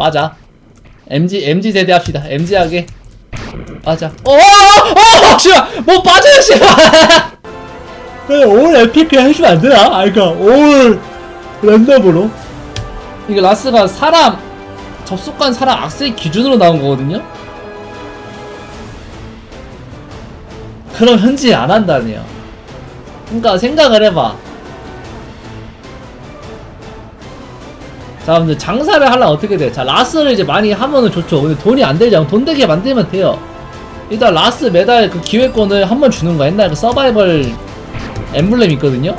빠자. MG MG 세대 합시다. MG 하게. 빠자. 어, 어, 어, 씨발, 뭐 빠져요, 씨발. 올 에픽 해주면 안 되나? 아, 그니까 올 랜덤으로. 이게 라스가 사람 접속한 사람 악세 기준으로 나온 거거든요. 그럼 현지 안 한다네요. 그러니까 생각을 해봐. 자, 근데 장사를 하려면 어떻게 돼? 자, 라스를 이제 많이 하면은 좋죠. 근데 돈이 안 않고 돈 되게 만들면 돼요. 일단 라스 매달 그 기회권을 한 번 주는 거야. 옛날 그 서바이벌 엠블렘 있거든요.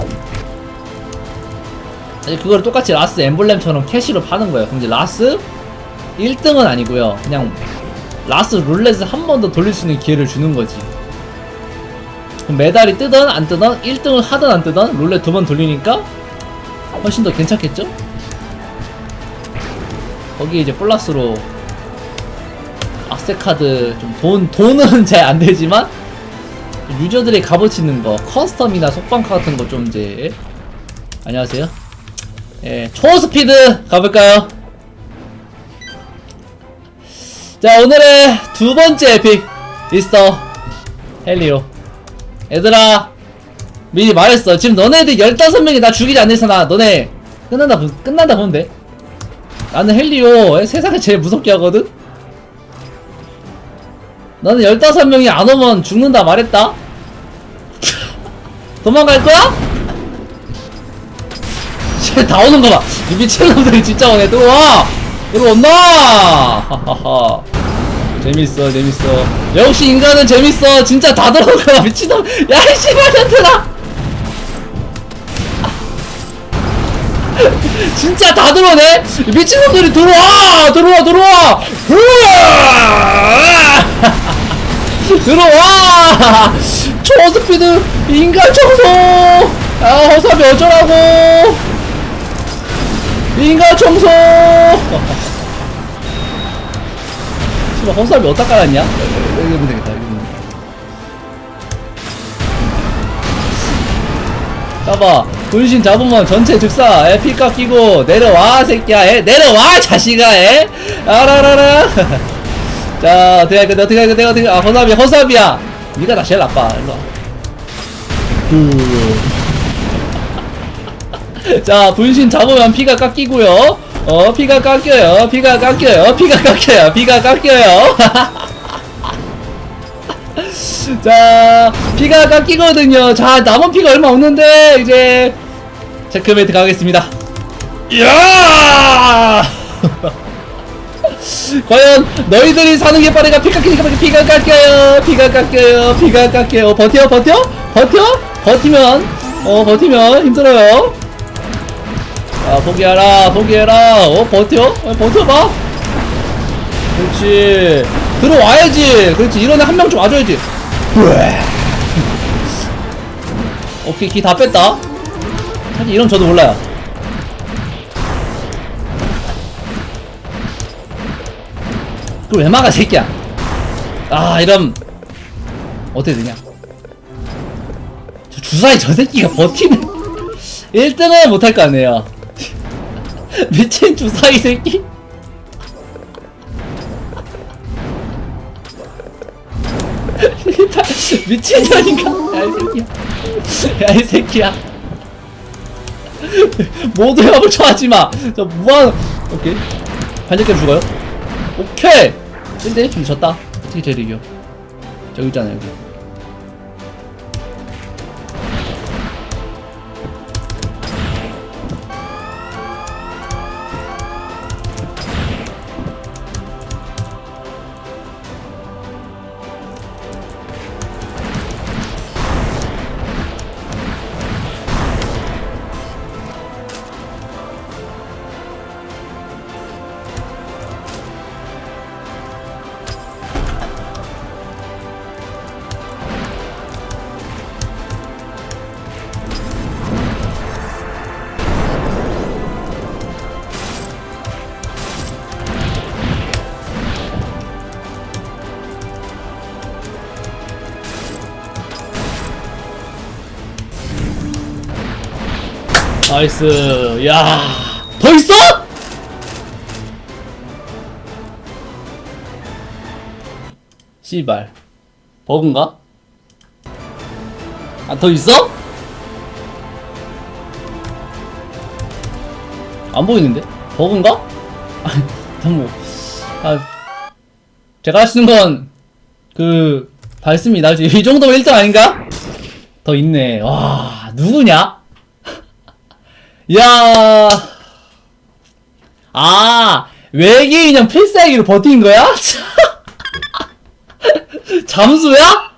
그걸 똑같이 라스 엠블렘처럼 캐시로 파는 거예요. 그럼 이제 라스 1등은 아니고요. 그냥 라스 룰렛을 한 번 더 돌릴 수 있는 기회를 주는 거지. 그럼 메달이 뜨던 안 뜨던 1등을 하든 안 뜨던 룰렛 두 번 돌리니까 훨씬 더 괜찮겠죠? 거기 이제 플러스로 악세 카드 좀 돈 돈은 잘 안 되지만 유저들의 값어치 있는 거 커스텀이나 속방 같은 거 좀 이제 안녕하세요. 예, 초스피드 가볼까요? 자 오늘의 두 번째 에픽 미스터 헬리오 얘들아 미리 말했어 지금 너네들 15명이 나 죽이지 않는 이상 나 너네 끝난다 보- 끝난다 보면 돼 나는 헬리오 세상에 제일 무섭게 하거든. 나는 15명이 안 오면 죽는다 말했다. 도망갈 거야? 쟤다 오는 거 봐. 이 미친놈들이 진짜 오네. 들어와 하하하 재밌어 재밌어. 역시 인간은 재밌어. 진짜 다 들어온 거야 미친놈. 야 이 씨발년들아 진짜 다 들어오네? 미친놈들이 들어와! 들어와 들어와! 들어와! 초스피드 인간 청소! 아 허섭이 어쩌라고! 인간 청소! 씨발 허섭이 어디다 깔았냐? 여기 보면 되겠다 여기 보면. 잡아 분신 잡으면 전체 즉사 에 피카 끼고 내려와 새끼야 에? 내려와 자식아 에? 아라라라 자 어떻게 할 건데 어떻게 할 건데 어떻게 아 허섭이야 허섭이야. 니가 나 제일 나빠. 일로와. 자 분신 잡으면 피가 깎이고요. 어 피가 깎여요 피가 깎여요 피가 깎여요 피가 깎여요 자 피가 깎이거든요. 자 남은 피가 얼마 없는데 이제 체크메이트 가겠습니다. 이야! 과연 너희들이 사는 게 빠르가 피가 깎이니까 피가 깎여요. 피가 깎여요. 피가 깎여요. 버텨 버텨? 버텨? 버티면 어 버티면 힘들어요. 자 포기하라 포기해라. 어 버텨? 어, 버텨봐. 그렇지. 들어와야지. 그렇지. 이런 애 한 명 좀 와줘야지 오케이 기 다 뺐다. 사실 이런 저도 몰라요. 그걸 왜 막아 새끼야? 아 이런 어떻게 되냐? 저 주사위 저 새끼가 버티는. 1등은 못할 거 아니에요. 미친 주사위 새끼 미친년인가? 야이 새끼야. 야이 새끼야. 모두 협을 쳐하지마. 저 무한 오케이. 반짝게 죽어요? 오케이. 근데 좀 졌다. 어떻게 제일 이겨 저기 있잖아 여기 나이스 야더 있어? 씨발 버그인가? 아 더 있어? 안 보이는데? 버그인가? 아니 너무 아 제가 하시는 건 그 다 했습니다 이 정도면 1등 아닌가? 더 있네 와 누구냐? 야 아, 외계 인형 필살기로 버틴 거야? 잠수야?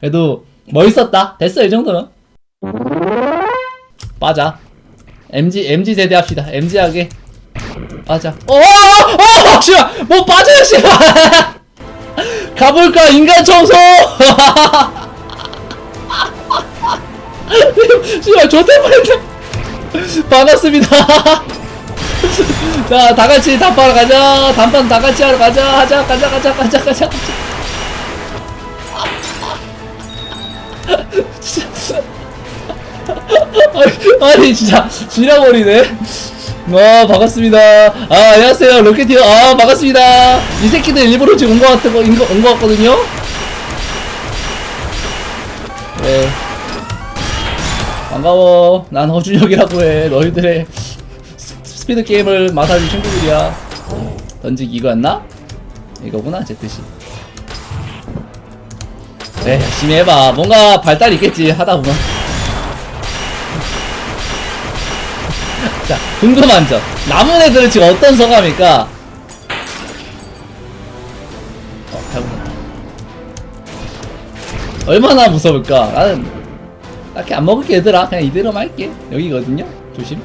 그래도 멋있었다. 됐어, 이 정도면. 빠자. MG, MG 세대 합시다. MG 하게. 빠자. 어, 어, 어, 어, 씨발! 뭐 빠져요, 씨발! 가볼까, 인간 청소! 씨발, 좋대버렸네. 반갑습니다. 자, 다 같이 단판 가자. 단판 다 같이 하러 가자. 하자, 가자, 가자, 가자, 가자. 진짜. 아니, 진짜 지나버리네. 와, 반갑습니다. 아, 안녕하세요. 로켓티어. 아, 반갑습니다. 이 새끼들 일부러 지금 온것 같은 거, 온 거, 온것 같거든요. 네. 반가워. 난 허준혁이라고 해. 너희들의 스- 스피드 게임을 맡아줄 친구들이야. 던지기 이거였나? 이거구나, 제 뜻이. 네, 열심히 해봐. 뭔가 발달이 있겠지, 하다 보면. 자, 궁금한 점. 남은 애들은 지금 어떤 소감일까? 어. 얼마나 무서울까? 나는 딱히 안 먹을게 얘들아. 그냥 이대로만 할게. 여기거든요. 조심.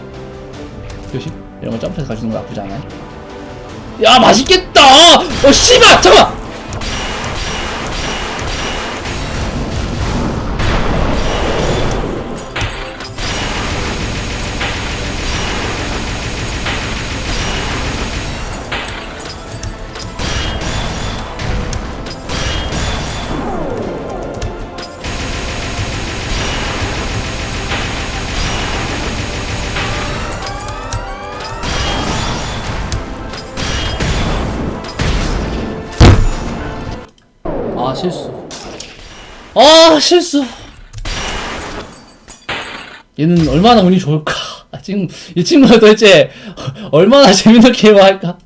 조심. 이런 거 점프해서 가주는 거 나쁘지 않아요. 야 맛있겠다! 어 씨발! 잠깐 아 실수. 아 실수. 얘는 얼마나 운이 좋을까? 아, 지금 이 친구가 도대체 얼마나 재밌는 게임을 할까?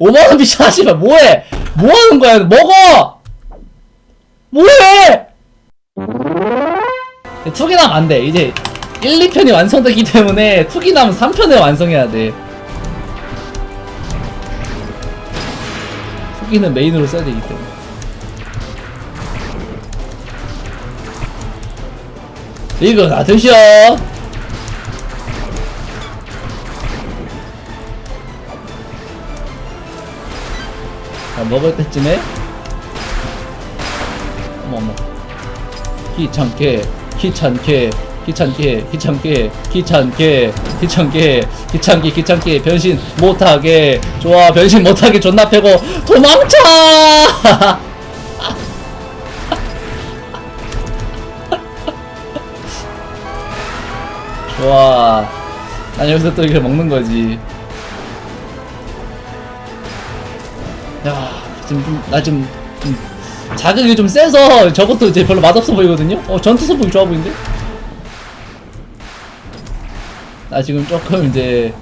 5만원 비싸 하지마 뭐해? 뭐하는 거야? 먹어! 뭐해? 투기남 안돼. 이제 1, 2편이 완성되기 때문에 투기남 3편을 완성해야 돼. 투기는 메인으로 써야 되기 때문에 이거 나 드셔. 자, 먹을 때쯤에. 어머, 어머. 귀찮게, 귀찮게, 귀찮게, 귀찮게, 귀찮게, 귀찮게, 귀찮게, 귀찮게, 변신 못하게. 좋아, 변신 못하게 존나 패고, 도망쳐! 좋아. 난 여기서 또 이걸 먹는 거지. 야, 지금 좀, 나 지금, 좀 자극이 좀 세서 저것도 이제 별로 맛없어 보이거든요? 어, 전투 선풍이 좋아 보이는데? 나 지금 조금 이제,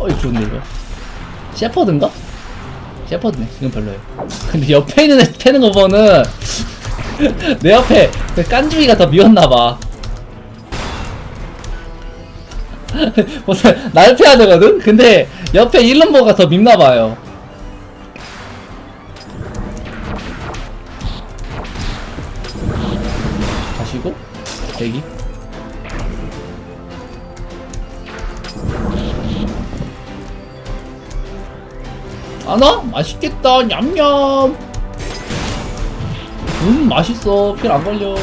어, 이거 좋은데, 이거. 셰퍼드인가? 셰퍼드네. 이건 별로예요. 근데 옆에 있는 애 패는 거 보면은, 내 옆에 그 깐주이가 더 미웠나봐. 보통 날 패야 되거든? 근데 옆에 일름보가 더 밉나봐요. 가시고, 대기. 안 와? 맛있겠다. 냠냠. 음, 맛있어. 필 안 걸려.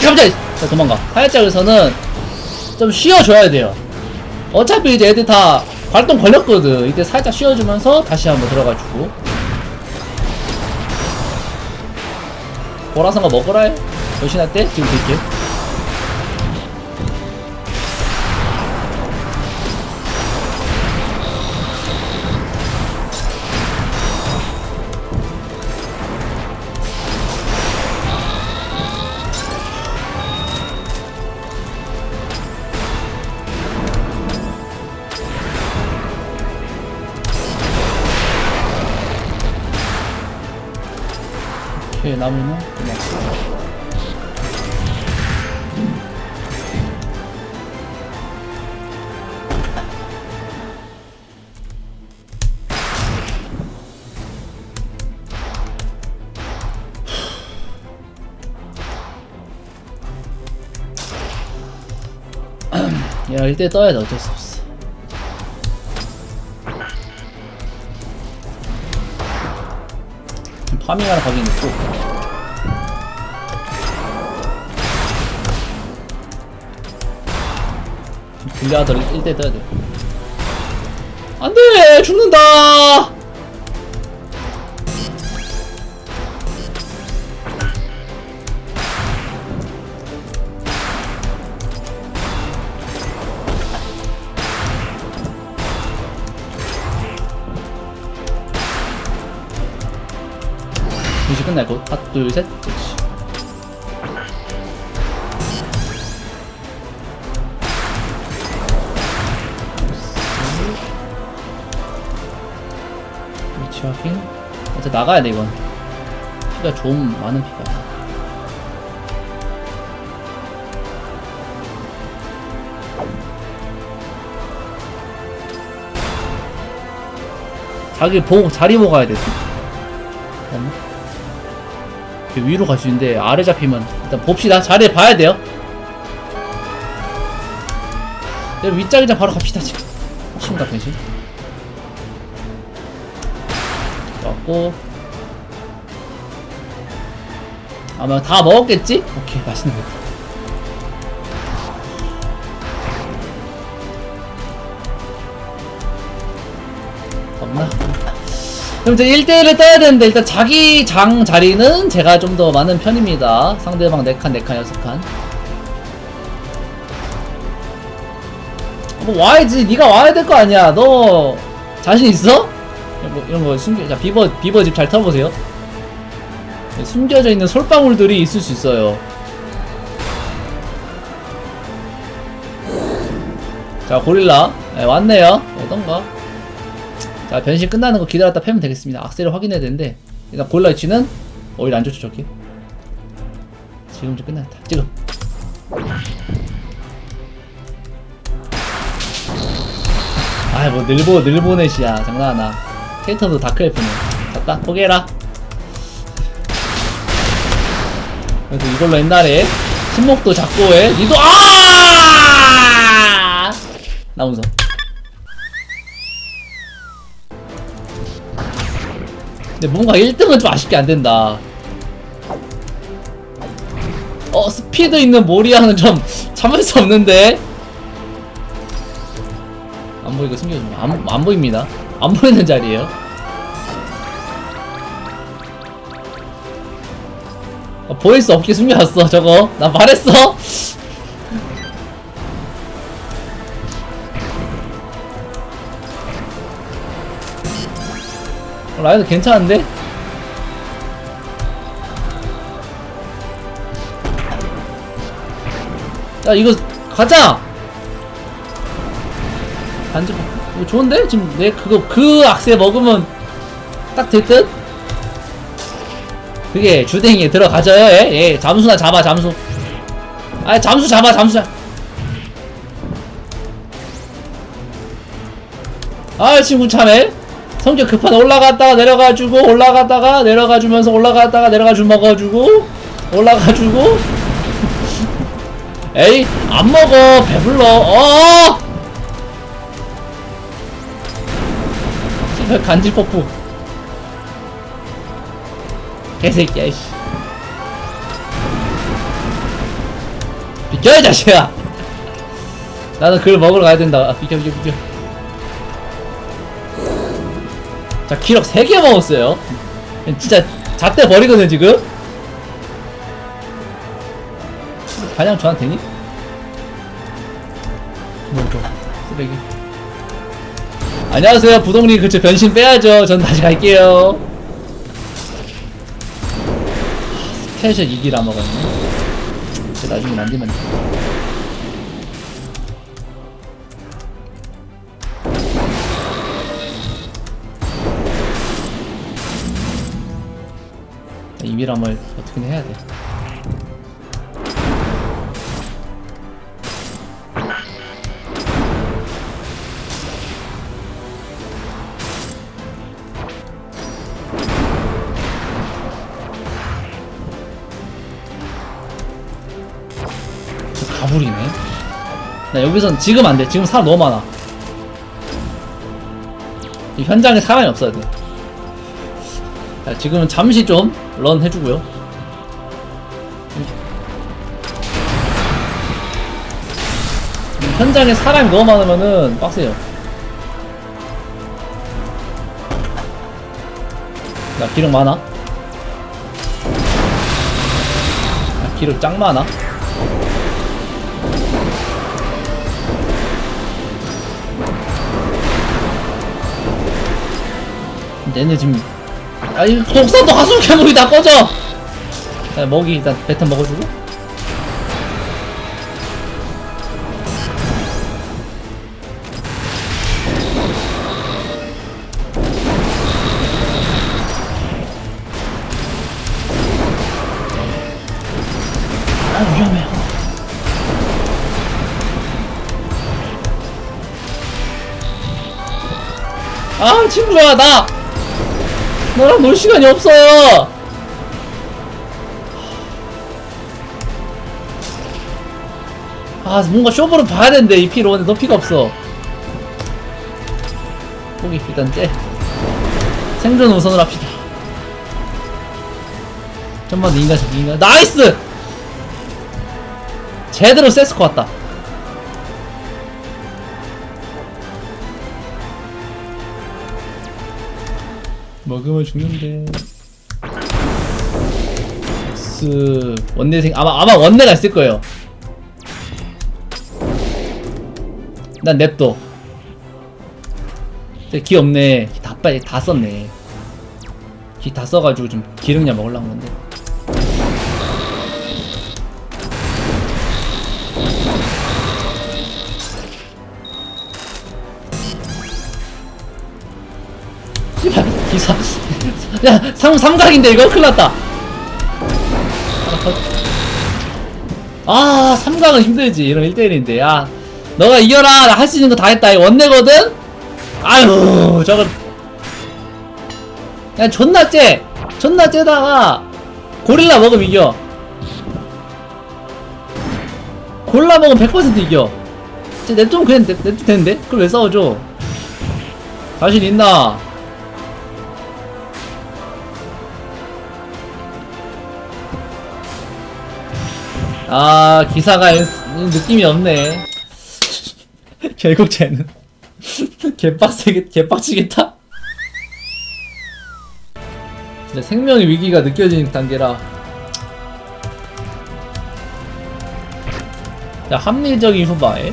깜짝이야. 자 도망가. 여기서는 좀 쉬어줘야 돼요. 어차피 이제 애들 다 발동 걸렸거든. 이때 살짝 쉬어주면서 다시 한번 들어가주고. 보라선 거 먹으라 해. 변신할 때? 지금 드릴게 나무는 그냥 야, 일대 떠야 돼. 어쩔 수 없어. 파밍하러 가긴 있고. 빌려하더 1대 떠야 돼. 안 돼! 죽는다! 이제 끝날 것. 하나, 둘, 셋. 지. 위치 확인. 어차피 나가야 돼, 이건. 피가 좀 많은 피가. 자기 보고, 자리 보고 가야 돼. 잠깐만. 위로 갈 수 있는데 아래 잡히면 일단 봅시다 자리 봐야 돼요 내 윗자리장 바로 갑시다 지금 혹시나 변신 왔고 아마 다 먹었겠지? 오케이 맛있는 거 없나? 그럼 이제 1대1을 떠야 되는데 일단 자기 장 자리는 제가 좀 더 많은 편입니다 상대방 4칸 4칸 6칸 뭐 와야지 네가 와야 될 거 아니야 너 자신 있어? 뭐 이런 거 숨겨 자 비버 비버 집잘 털어보세요. 숨겨져 있는 솔방울들이 있을 수 있어요. 자 고릴라. 네, 왔네요. 어떤가? 자 변신 끝나는 거 기다렸다 패면 되겠습니다. 악셀을 확인해야 되는데 일단 골라 위치는 오히려 안 좋죠 저기. 지금 좀 끝났다. 지금 아이 뭐 늘보 늘보넷이야. 장난하나 캐릭터도 다크엘프네 갔다 포기해라 그래서 이걸로 옛날에 신목도 잡고 해 니도 아 나무서 근데 뭔가 1등은 좀 아쉽게 안 된다. 어, 스피드 있는 모리아는 좀 참을 수 없는데? 안 보이고 숨겨주면 안, 안 보입니다. 안 보이는 자리에요. 어, 보일 수 없게 숨겨놨어, 저거. 나 말했어? 어, 라이더 괜찮은데? 야 이거 가자! 반지 이거 좋은데? 지금 내 그거 그 악세 먹으면 딱 될 듯? 그게 주댕이에 들어가져요? 예? 예 잠수나 잡아 잠수. 아 잠수 잡아 잠수 아 친구 차네 성격 급한 올라갔다가 내려가주고 올라갔다가 내려가주면서 올라갔다가 내려가주 먹어주고 올라가주고. 에이 안 먹어 배불러. 어 간질 뽀뽀 개새끼야 이씨. 비켜 이 자식아. 나는 그걸 먹으러 가야 된다. 아, 비켜 비켜 비켜. 자 기록 3개 먹었어요. 진짜 잣대 버리거든 지금? 반영 저한테 되니? 뭐죠 쓰레기 안녕하세요. 부동님 그쵸 변신 빼야죠. 전 다시 갈게요. 스페셜 2기 라 먹었네. 저 나중에 만들면 돼. 이미람을 어떻게 해야 돼 저 가불이네. 나 여기선 지금 안 돼. 지금 사람 너무 많아. 이 현장에 사람이 없어야 돼. 자, 지금은 잠시 좀 런 해주고요. 이 현장에 사람이 너무 많으면은 빡세요. 나 기록 많아? 나 기록 짱 많아? 얘네 지금 아이 독사도 하수 개목이 다 꺼져. 자, 먹이 일단 배턴 먹어주고. 아 위험해. 아 친구야 나 너랑 놀 시간이 없어요. 아 뭔가 쇼부를 봐야 되는데 이 피로. 근데 너 피가 없어. 포기 일단 째. 생존 우선으로 합시다. 더 인간 잡기 인간 나이스! 제대로 세스코 왔다 먹으면 죽는데. 스 원내 생 아마 아마 원내가 있을 거예요. 난 냅둬. 기 없네. 기다 빨리 다 썼네. 기 다 써가지고 좀 기름냐 먹으려고 하는데. 삼, 삼각인데 이거? 큰일 났다. 아 삼각은 힘들지. 이런 1대1인데. 야 너가 이겨라. 나할수 있는 거 다 했다. 이거 원내거든? 아유 저거 그냥 존나 째 존나 째다가 고릴라 먹으면 이겨. 골라 먹으면 100% 이겨. 냅두면 그냥 냅, 냅도 되는데? 그걸 왜 싸워줘? 자신 있나 아 기사가 엔- 느낌이 없네. 결국 쟤는. 개빡세게 개빡치겠다? 진짜 생명의 위기가 느껴지는 단계라. 자 합리적인 후바에?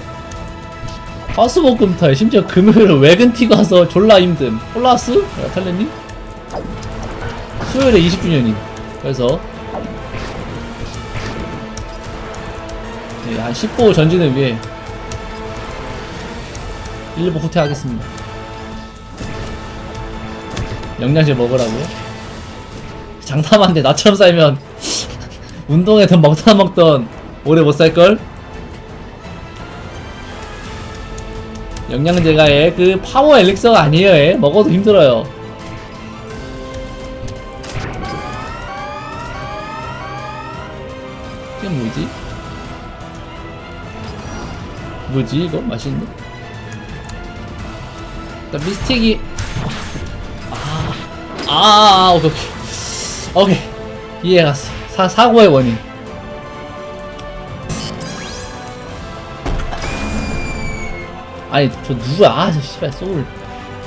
화수목금터에 심지어 금요일에 외근 티가 와서 졸라 힘듦. 야, 탈레님? 수요일에 20주년임 그래서 한 10보 전진을 위해 일부 후퇴하겠습니다. 영양제 먹으라고요? 장담한데 나처럼 살면 운동에 돈 먹다 먹던 오래 못 살걸? 영양제가 애, 그 파워 엘릭서가 아니에요 애. 먹어도 힘들어요 이게 뭐지? 뭐지 이거? 맛있는데? 나 미스틱이 아, 아, 아, 아 오케이 오케이, 오케이. 이해갔어. 사, 사고의 원인. 아니 저 누구야? 아 씨발 소울.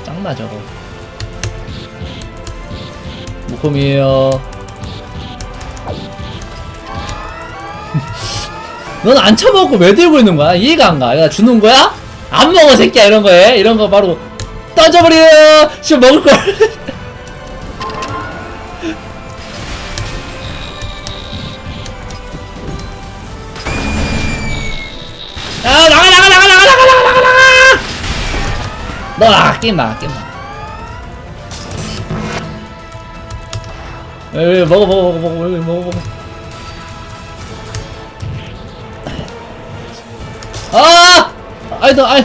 짱나 저거. 무콤이에요. 넌 안 처먹고 왜 들고 있는 거야? 이해가 안 가. 야, 주는 거야? 안 먹어, 새끼야, 이런 거 해. 이런 거 바로 던져버려! 지금 먹을 걸. 야, 나가, 나가, 나가, 나가, 나가, 나가, 나가, 나가! 너 나가, 게임 나가, 게임 나가. 먹어, 먹어, 먹어, 먹어, 먹어, 먹어. 아이, 너, 아이.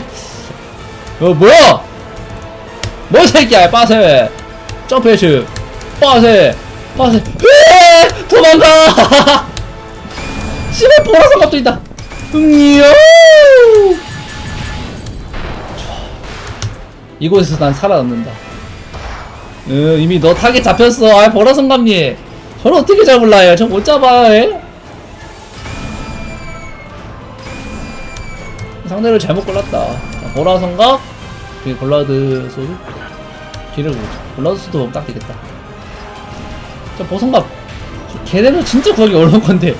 어, 뭐야? 뭐, 새끼야, 빠세. 점프해슈. 빠세. 빠세. 으에! 도망가! 씨발, 보라색 갑자기 있다. 응요! 이곳에서 난 살아남는다. 으, 이미 너 타겟 잡혔어. 아, 보라성감님. 저를 어떻게 잡을라요? 저 못 잡아요, 상대를 잘못 골랐다. 자, 보라성각, 뒤에 골라드 소드, 뒤를 보자. 골라드 소드 보면 딱 되겠다. 저 보성각, 저 걔네는 진짜 구하기 어려운 건데.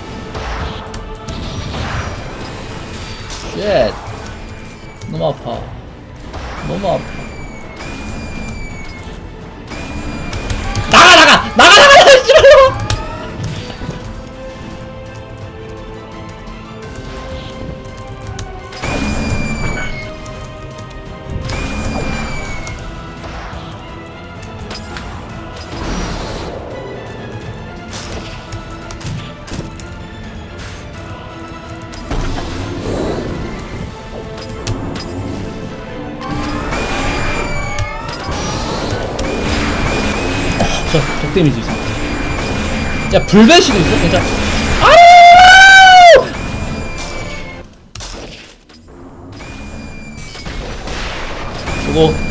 쉣. 너무 아파. 너무 아파. 데미지 있어. 야, 불배시도 있어? 괜찮아. 아우! 수고.